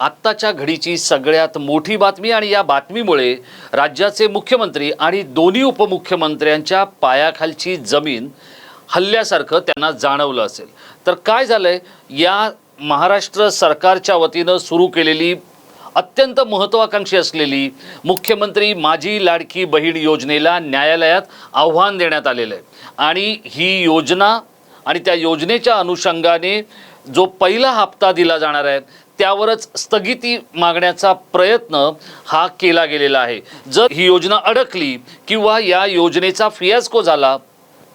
आत्ताच्या घडीची सगळ्यात मोठी बातमी आणि या बातमीमुळे राज्याचे मुख्यमंत्री आणि दोन्ही उपमुख्यमंत्र्यांच्या पायाखालची जमीन हल्ल्यासारखं त्यांना जाणवलं असेल. तर काय झालंय? या महाराष्ट्र सरकारच्या वतीनं सुरू केलेली अत्यंत महत्त्वाकांक्षी असलेली मुख्यमंत्री माझी लाडकी बहीण योजनेला न्यायालयात आव्हान देण्यात आलेलं आहे. आणि ही योजना आणि त्या योजनेच्या अनुषंगाने जो पहिला हप्ता दिला जाणार आहे त्यावरच स्थगिती मागण्याचा प्रयत्न हा केला गेलेला आहे. जर ही योजना अडकली किंवा या योजनेचा फियास्को झाला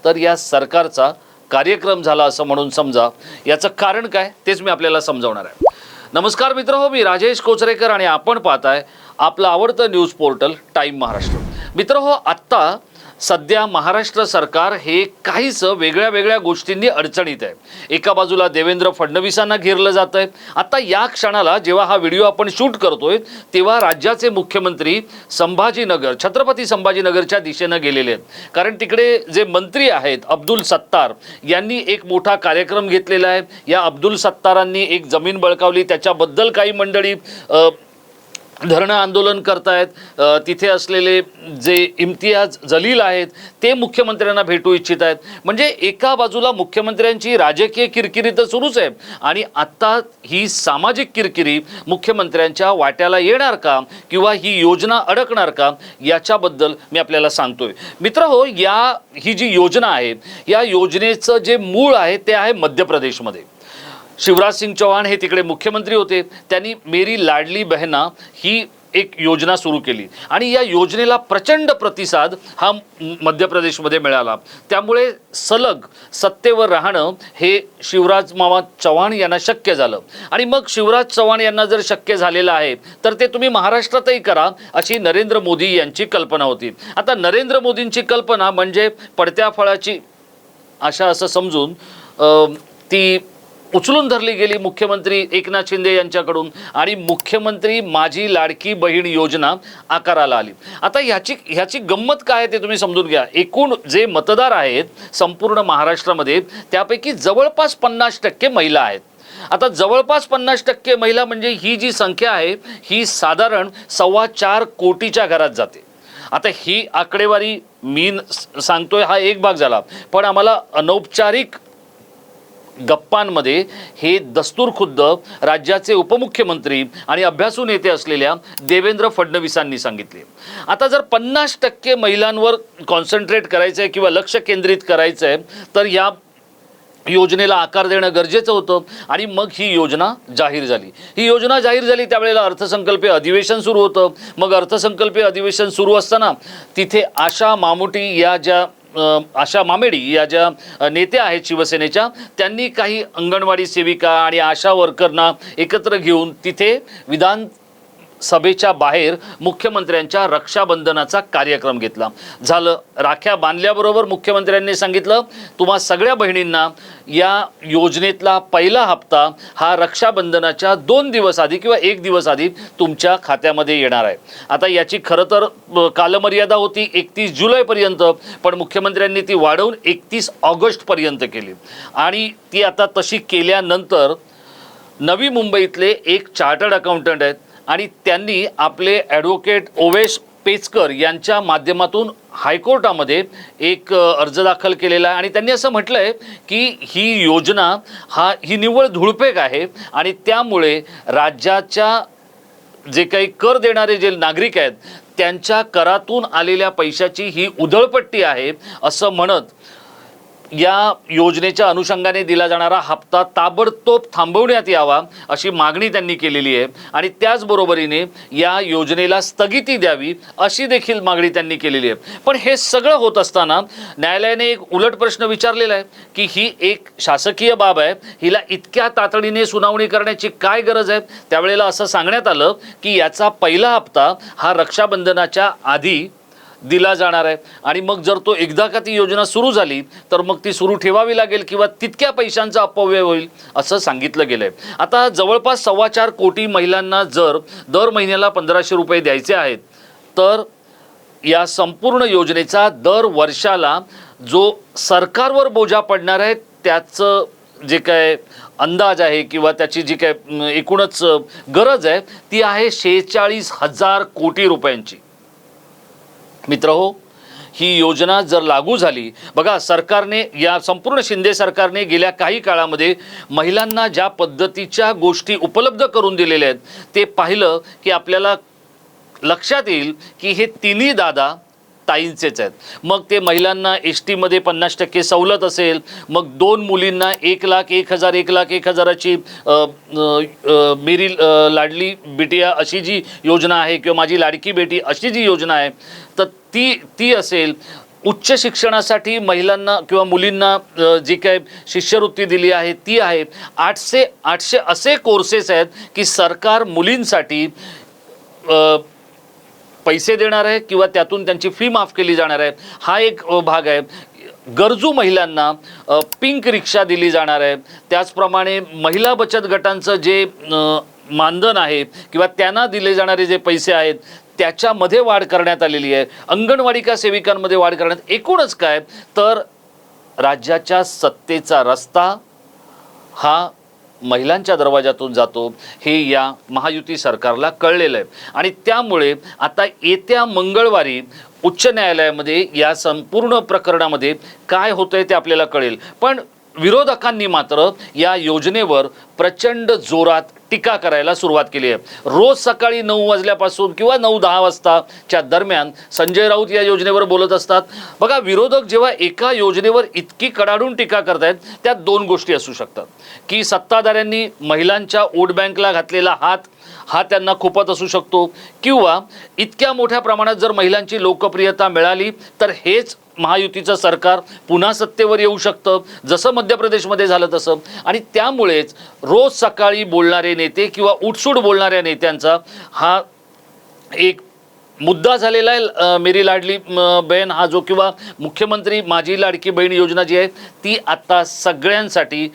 तर या सरकारचा कार्यक्रम झाला असं म्हणून समजा. याचं कारण काय? तेच मी आपल्याला समजावणार आहे. नमस्कार मित्र हो मी राजेश कोचरेकर आणि आपण पाहताय आपलं आवडतं न्यूज पोर्टल टाईम महाराष्ट्र. मित्र हो आत्ता सध्या महाराष्ट्र सरकार हे काहीच वेगळ्या वेगळ्या गोष्टींनी अडचणीत आहे. एका बाजूला देवेंद्र फडणवीसांना घेरलं जात आहे. आता या क्षणाला जेव्हा हा व्हिडिओ आपण शूट करतोय तेव्हा राज्याचे मुख्यमंत्री संभाजीनगर छत्रपती संभाजीनगरच्या दिशेनं गेलेले आहेत. कारण तिकडे जे मंत्री आहेत अब्दुल सत्तार यांनी एक मोठा कार्यक्रम घेतलेला आहे. या अब्दुल सत्तारांनी एक जमीन बळकावली त्याच्याबद्दल काही मंडळी धरणं आंदोलन करतायत तिथे असलेले जे इम्तियाज जलील आहेत ते मुख्यमंत्र्यांना भेटू इच्छित आहेत म्हणजे एका बाजूला मुख्यमंत्र्यांची राजकीय किरकिरी तर सुरूच आहे आणि आत्ता ही सामाजिक किरकिरी मुख्यमंत्र्यांच्या वाट्याला येणार का किंवा ही योजना अडकणार का याच्याबद्दल मी आपल्याला सांगतोय. मित्र हो या ही जी योजना आहे या योजनेचं जे मूळ आहे ते आहे मध्य प्रदेशमध्ये. शिवराज सिंग चौहान हे तिकडे मुख्यमंत्री होते. त्यांनी मेरी लाडली बहना ही एक योजना सुरू केली. आणि या योजनेला प्रचंड प्रतिसाद हा मध्य प्रदेशमध्ये मिळाला. त्यामुळे सलग सत्तेवर राहणं हे शिवराज मामा चव्हाण यांना शक्य झालं. आणि मग शिवराज चव्हाण यांना जर शक्य झालेलं आहे तर ते तुम्ही महाराष्ट्रातही करा अशी नरेंद्र मोदी यांची कल्पना होती. आता नरेंद्र मोदींची कल्पना म्हणजे पडत्या फळाची आशा असं समजून ती उचलून धरली गेली मुख्यमंत्री एकनाथ शिंदे यांच्याकडून आणि मुख्यमंत्री माझी लाडकी बहीण योजना आकाराला आली. आता ह्याची ह्याची गंमत काय आहे ते तुम्ही समजून घ्या. एकूण जे मतदार आहेत संपूर्ण महाराष्ट्रामध्ये त्यापैकी जवळपास पन्नास टक्के महिला आहेत. आता जवळपास पन्नास टक्के महिला म्हणजे ही जी संख्या आहे ही साधारण सव्वा चार कोटीच्या घरात जाते. आता ही आकडेवारी मी सांगतोय हा एक भाग झाला. पण आम्हाला अनौपचारिक गप्पांमध्ये हे दस्तूर खुद्द राज्याचे उपमुख्यमंत्री आणि अभ्यासू नेते असलेल्या देवेंद्र फडणवीसांनी सांगितले. आता जर पन्नास टक्के महिलांवर कॉन्सन्ट्रेट करायचं आहे किंवा लक्ष केंद्रित करायचं आहे तर या योजनेला आकार देणं गरजेचं होतं आणि मग ही योजना जाहीर झाली. ही योजना जाहीर झाली त्यावेळेला अर्थसंकल्पीय अधिवेशन सुरू होतं. मग अर्थसंकल्पीय अधिवेशन सुरू असताना तिथे आशा मामुटी या ज्या आशा मामेडी या ज्या नेत्या आहेत शिवसेनेच्या त्यांनी काही अंगणवाडी सेविका आणि आशा वर्करना एकत्र घेऊन तिथे विधान सभेच्या बाहेर मुख्यमंत्र्यांच्या रक्षाबंधनाचा कार्यक्रम घेतला. झालं राख्या बांधल्याबरोबर मुख्यमंत्र्यांनी सांगितलं तुम्हा सगळ्या बहिणींना या योजनेतला पहिला हप्ता हा रक्षाबंधनाच्या दोन दिवस आधी किंवा एक दिवस आधी तुमच्या खात्यामध्ये येणार आहे. आता याची खरं तर कालमर्यादा होती एकतीस जुलैपर्यंत पण मुख्यमंत्र्यांनी ती वाढवून एकतीस ऑगस्टपर्यंत केली. आणि ती आता तशी केल्यानंतर नवी मुंबईतले एक चार्टर्ड अकाउंटंट आहेत आणि त्यांनी आपले ॲडव्होकेट ओवेश पेचकर यांच्या माध्यमातून हायकोर्टामध्ये एक अर्ज दाखल केलेला आहे. आणि त्यांनी असं म्हटलं आहे की ही योजना हा ही निव्वळ धुळपेक आहे आणि त्यामुळे राज्याच्या जे काही कर देणारे जे नागरिक आहेत त्यांच्या करातून आलेल्या पैशाची ही उधळपट्टी आहे असं म्हणत या योजनेच्या अनुषंगाने दिला जाणारा हप्ता ताबडतोब थांबवण्यात यावा अशी मागणी त्यांनी केलेली आहे. आणि त्याचबरोबरीने या योजनेला स्थगिती द्यावी अशी देखील मागणी त्यांनी केलेली आहे. पण हे सगळं होत असताना न्यायालयाने एक उलट प्रश्न विचारलेला आहे की ही एक शासकीय बाब आहे हिला इतक्या तातडीने सुनावणी करण्याची काय गरज आहे? त्यावेळेला असं सांगण्यात आलं की याचा पहिला हप्ता हा रक्षाबंधनाच्या आधी दिला जाणार आहे. आणि मग जर तो एकदा का ती योजना सुरू झाली तर मग ती सुरू ठेवावी लागेल किंवा तितक्या पैशांचा अपव्यय होईल असं सांगितलं गेलं आहे आता जवळपास सव्वा चार कोटी महिलांना जर दर महिन्याला पंधराशे रुपये द्यायचे आहेत तर या संपूर्ण योजनेचा दर वर्षाला जो सरकारवर बोजा पडणार आहे त्याचं जे काय अंदाज आहे किंवा त्याची जी काय एकूणच गरज आहे ती आहे शेहेचाळीस हजार कोटी रुपयांची. मित्र हो ही योजना जर लागू झाली बघा सरकारने या संपूर्ण शिंदे सरकारने गेल्या काही काळामध्ये महिलांना ज्या पद्धतीच्या गोष्टी उपलब्ध करून दिलेल्या आहेत ते पाहिलं की आपल्याला लक्षात येईल की हे तिन्ही दादा ताईंचेच आहेत. मग ते महिलांना एस टीमध्ये पन्नास टक्के सवलत असेल मग दोन मुलींना एक लाख एक हजार एक लाख एक हजाराची मेरी लाडली बिटिया अशी जी योजना आहे किंवा माझी लाडकी बेटी अशी जी योजना आहे तर ती ती असेल. उच्च शिक्षणासाठी महिलांना किंवा मुलींना जी काय शिष्यवृत्ती दिली आहे ती आहे. आठशे आठशे असे कोर्सेस आहेत की सरकार मुलींसाठी पैसे देणार आहे किंवा त्यातून त्यांची फी माफ केली जाणार आहे हा एक भाग आहे. गरजू महिलांना पिंक रिक्षा दिली जाणार आहे. त्याचप्रमाणे महिला बचत गटांचं जे मानधन आहे किंवा त्यांना दिले जाणारे जे पैसे आहेत त्याच्यामध्ये वाढ करण्यात आलेली आहे. अंगणवाडिका सेविकांमध्ये वाढ करण्यात एकूणच काय? तर राज्याच्या सत्तेचा रस्ता हा महिलांच्या दरवाजातून जातो हे या महायुती सरकारला कळलेलं आहे. आणि त्यामुळे आता येत्या मंगळवारी उच्च न्यायालयामध्ये या संपूर्ण प्रकरणामध्ये काय होतंय ते आपल्याला कळेल. पण विरोधकांनी मात्र या योजनेवर प्रचंड जोरात टीका करायला सुरुवात केली आहे. रोज सकाळी नऊ वाजल्यापासून किंवा नऊ दहा वाजताच्या दरम्यान संजय राऊत या योजनेवर बोलत असतात. बघा विरोधक जेव्हा एका योजनेवर इतकी कडाडून टीका करतायत त्यात दोन गोष्टी असू शकतात. की सत्ताधाऱ्यांनी महिलांच्या वोट बँकला घातलेला हात हा त्यांना खूपच असू शकतो. किंवा इतक्या मोठ्या प्रमाणात जर महिलांची लोकप्रियता मिळाली तर हेच महायुतीचं सरकार पुन्हा सत्तेवर येऊ शकतं जसं मध्य प्रदेशमध्ये झालं तसं. आणि त्यामुळेच रोज सकाळी बोलणारे नेते किंवा उठसूट बोलणाऱ्या नेत्यांचा हा एक मुद्दा झालेला आहे मेरी लाडली बहीण हा जो किंवा मुख्यमंत्री माझी लाडकी बहीण योजना जी आहे ती आता सगळ्यांसाठी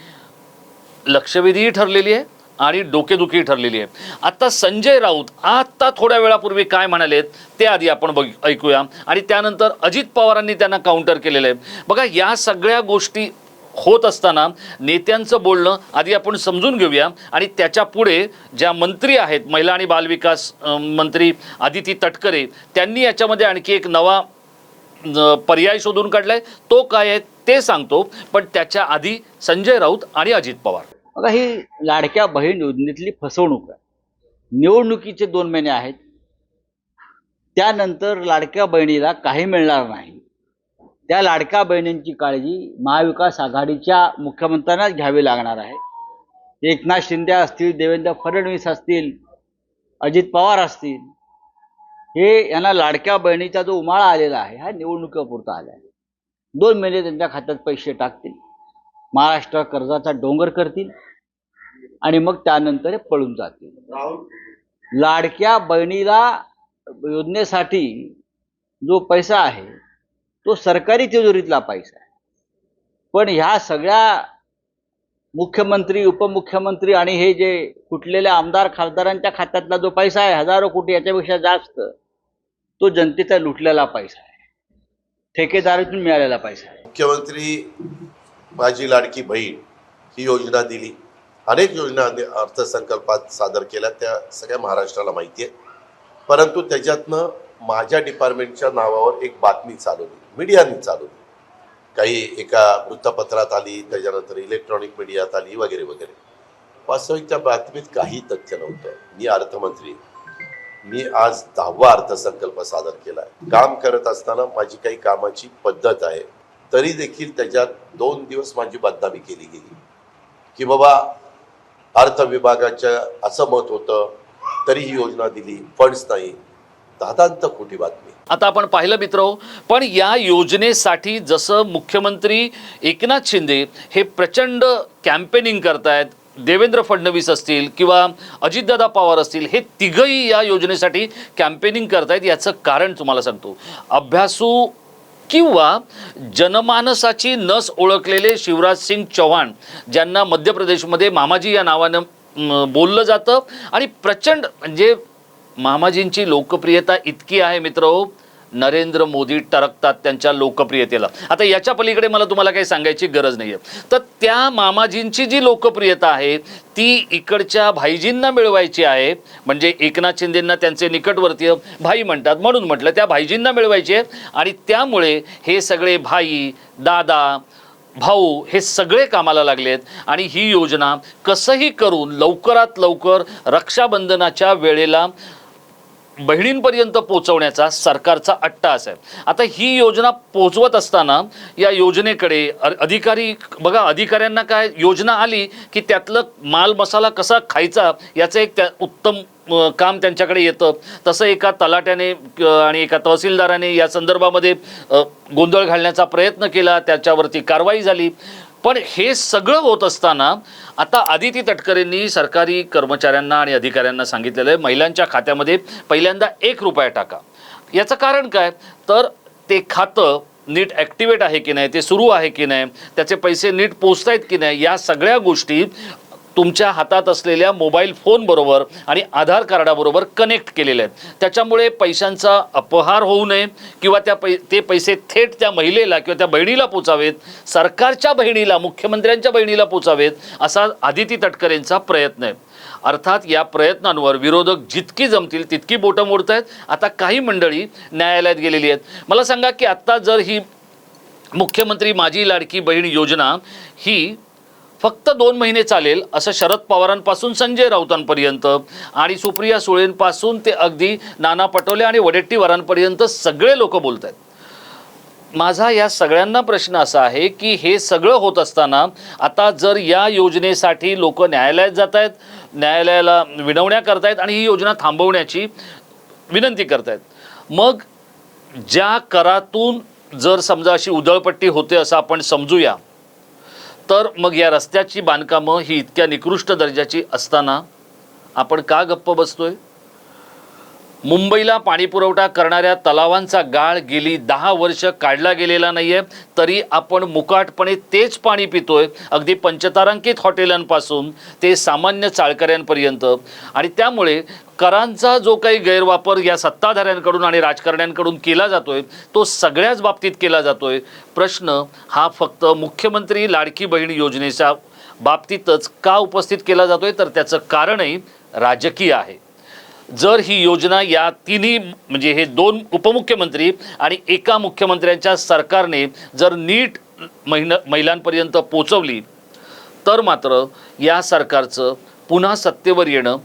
लक्षवेधीही ठरलेली आहे. आणि डोकेदुखी ठरलेली आहे. आता संजय राऊत आत्ता थोड्या वेळापूर्वी काय म्हणालेत ते आधी आपण बघ ऐकूया. आणि त्यानंतर अजित पवारांनी त्यांना काउंटर केलेलं आहे. बघा या सगळ्या गोष्टी होत असताना नेत्यांचं बोलणं आधी आपण समजून घेऊया. आणि त्याच्या पुढे ज्या मंत्री आहेत महिला आणि बालविकास मंत्री आदिती तटकरे त्यांनी याच्यामध्ये आणखी एक नवा पर्याय शोधून काढलाय. तो काय आहे ते सांगतो. पण त्याच्या आधी संजय राऊत आणि अजित पवार. बघा ही लाडक्या बहीण योजनेतली फसवणूक आहे. निवडणुकीचे दोन महिने आहेत. त्यानंतर लाडक्या बहिणीला काही मिळणार नाही. त्या लाडक्या बहिणींची काळजी महाविकास आघाडीच्या मुख्यमंत्र्यांनाच घ्यावी लागणार आहे. एकनाथ शिंदे असतील देवेंद्र फडणवीस असतील अजित पवार असतील हे यांना लाडक्या बहिणीचा जो उमाळा आलेला आहे हा निवडणुकीपुरता आला आहे. दोन महिने त्यांच्या खात्यात पैसे टाकतील. महाराष्ट्र कर्जाचा डोंगर करतील. आणि मग त्यानंतर हे पळून जातील लाडक्या बहिणीला योजनेसाठी जो पैसा आहे तो सरकारी तिजोरीतला पैसा आहे. पण ह्या सगळ्या मुख्यमंत्री उपमुख्यमंत्री आणि हे जे कुठलेल्या आमदार खासदारांच्या खात्यातला जो पैसा आहे हजारो कोटी याच्यापेक्षा जास्त तो जनतेचा लुटलेला पैसा आहे. ठेकेदारातून मिळालेला पैसा आहे. मुख्यमंत्री माझी लाडकी बहीण ही योजना दिली. अनेक योजना अर्थसंकल्पात सादर केल्या त्या सगळ्या महाराष्ट्राला माहिती आहे. परंतु त्याच्यातनं माझ्या डिपार्टमेंटच्या नावावर एक बातमी चालवली मीडियाने चालवली काही एका वृत्तपत्रात आली त्याच्यानंतर इलेक्ट्रॉनिक मीडियात आली वगैरे वगैरे. वास्तविक त्या बातमीत काही तथ्य नव्हतं. मी अर्थमंत्री. मी आज दहावा अर्थसंकल्प सादर केला आहे काम करत असताना माझी काही कामाची पद्धत आहे. तरी देखील त्याच्यात दोन दिवस माझी बदनामी केली गेली. की बाबा अर्थ विभागाच्या असं मत होतं तरी ही योजना दिली फंड्स नाही. दादांत खोटी बातमी. आता आपण पाहिलं मित्र पण या योजनेसाठी जसं मुख्यमंत्री एकनाथ शिंदे हे प्रचंड कॅम्पेनिंग करतायत देवेंद्र फडणवीस असतील किंवा अजितदादा पवार असतील हे तिघही या योजनेसाठी कॅम्पेनिंग करतायत याचं कारण तुम्हाला सांगतो. अभ्यासू किंवा जनमानसाची नस ओळखलेले शिवराज सिंग चौहान ज्यांना मध्य प्रदेशमध्ये मामाजी या नावानं बोललं जातं. आणि प्रचंड म्हणजे मामाजींची लोकप्रियता इतकी आहे मित्र नरेंद्र मोदी टरकतात त्यांच्या लोकप्रियतेला. आता याच्या पलीकडे मला तुम्हाला काही सांगायची गरज नाही आहे तर त्या मामाजींची जी लोकप्रियता आहे ती इकडच्या भाईजींना मिळवायची आहे. म्हणजे एकनाथ शिंदेंना त्यांचे निकटवर्तीय भाई म्हणतात म्हणून म्हटलं त्या भाईजींना मिळवायची आहे. आणि त्यामुळे हे सगळे भाई दादा भाऊ हे सगळे कामाला लागलेत आणि ही योजना कसंही करून लवकरात लवकर रक्षाबंधनाच्या वेळेला बहिणींपर्यंत पोहोचवण्याचा सरकारचा अट्टा आहे आता ही योजना पोहोचवत असताना या योजनेकडे अ- अधिकारी बघा अधिकाऱ्यांना काय योजना आली की त्यातलं माल मसाला कसा खायचा याचं एक त्या उत्तम काम त्यांच्याकडे येतं. तसं एका तलाट्याने आणि एका तहसीलदाराने या संदर्भामध्ये गोंधळ घालण्याचा प्रयत्न केला. त्याच्यावरती कारवाई झाली. पण हे सगळं होत असताना आता आदिती तटकरेंनी सरकारी कर्मचाऱ्यांना आणि अधिकाऱ्यांना सांगितलेलं आहे महिलांच्या खात्यामध्ये पहिल्यांदा एक रुपया टाका. याचं कारण काय? तर ते खातं नीट ॲक्टिवेट आहे की नाही ते सुरू आहे की नाही त्याचे पैसे नीट पोचत आहेत की नाही या सगळ्या गोष्टी तुमच्या हातात असलेल्या मोबाईल फोनबरोबर आणि आधार कार्डाबरोबर कनेक्ट केलेले आहेत. त्याच्यामुळे पैशांचा अपहार होऊ नये किंवा त्या पै ते पैसे थेट त्या महिलेला किंवा त्या बहिणीला पोचावेत सरकारच्या बहिणीला मुख्यमंत्र्यांच्या बहिणीला पोचावेत असा आदिती तटकरेंचा प्रयत्न आहे. अर्थात या प्रयत्नांवर विरोधक जितकी जमतील तितकी बोटं मोडत आहेत आता काही मंडळी न्यायालयात गेलेली आहेत. मला सांगा की आत्ता जर ही मुख्यमंत्री माझी लाडकी बहीण योजना ही फक्त दोन महिने चालेल असं शरद पवारांपासून संजय राऊतांपर्यंत आणि सुप्रिया सुळेंपासून ते अगदी नाना पटोले आणि वडेट्टीवारांपर्यंत सगळे लोक बोलत आहेत माझा या सगळ्यांना प्रश्न असा आहे की हे सगळं होत असताना आता जर या योजनेसाठी लोक न्यायालयात जात आहेत न्यायालयाला विनवण्या करतायत आणि ही योजना थांबवण्याची विनंती करतायत. मग ज्या करातून जर समजा अशी उधळपट्टी होते असं आपण समजूया तर मग या रस्त्याची बांधकामं ही इतक्या निकृष्ट दर्जाची असताना आपण का गप्प बसतोय? मुंबईला पाणीपुरवठा करणाऱ्या तलावांचा गाळ गेली दहा वर्ष काढला गेलेला नाही आहे तरी आपण मुकाटपणे तेच पाणी पितोय अगदी पंचतारांकित हॉटेलांपासून ते सामान्य चाळकऱ्यांपर्यंत. आणि त्यामुळे करांचा जो काही गैरवापर या सत्ताधाऱ्यांकडून आणि राजकारण्यांकडून केला जातोय तो सगळ्याच बाबतीत केला जातोय. प्रश्न हा फक्त मुख्यमंत्री लाडकी बहीण योजनेच्या बाबतीतच का उपस्थित केला जातोय? तर त्याचं कारणही राजकीय आहे. जर ही योजना या तिन्ही म्हणजे हे दोन उपमुख्यमंत्री आणि एका मुख्यमंत्र्यांच्या सरकारने जर नीट महिन महिलांपर्यंत पोचवली तर मात्र या सरकारचं पुन्हा सत्तेवर येणं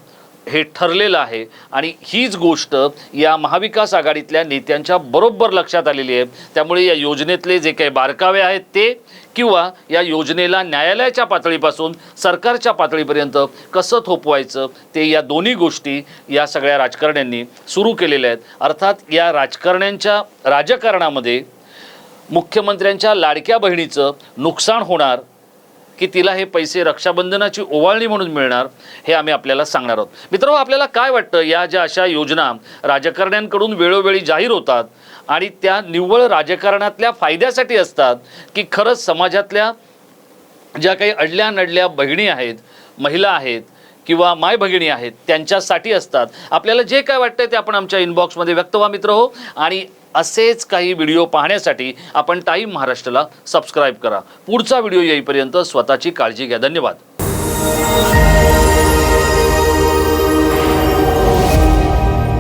हे ठरलेलं आहे. आणि हीच गोष्ट या महाविकास आघाडीतल्या नेत्यांच्या बरोबर लक्षात आलेली आहे. त्यामुळे या योजनेतले जे काही बारकावे आहेत ते किंवा या योजनेला न्यायालयाच्या पातळीपासून सरकारच्या पातळीपर्यंत कसं थोपवायचं ते या दोन्ही गोष्टी या सगळ्या राजकारण्यांनी सुरू केलेल्या आहेत. अर्थात या राजकारण्यांच्या राजकारणामध्ये मुख्यमंत्र्यांच्या लाडक्या बहिणीचं नुकसान होणार की तिला हे पैसे रक्षाबंधनाची ओवाळणी म्हणून मिळणार हे आम्ही आपल्याला सांगणार आहोत. मित्रांनो आपल्याला काय वाटतं? या ज्या अशा योजना राजकारण्यांकडून वेळोवेळी जाहीर होतात आणि त्या निव्वळ राजकारणातल्या फायद्यासाठी असतात की खरंच समाजातल्या ज्या काही अडल्या नडल्या बहिणी आहेत महिला आहेत किंवा माय भगिनी आहेत त्यांच्यासाठी असतात. आपल्याला जे काय वाटतंय ते आपण आमच्या इनबॉक्समध्ये व्यक्त व्हा मित्र हो. आणि असेच काही व्हिडिओ पाहण्यासाठी आपण टाईम महाराष्ट्राला सबस्क्राईब करा. पुढचा व्हिडिओ येईपर्यंत स्वतःची काळजी घ्या. धन्यवाद.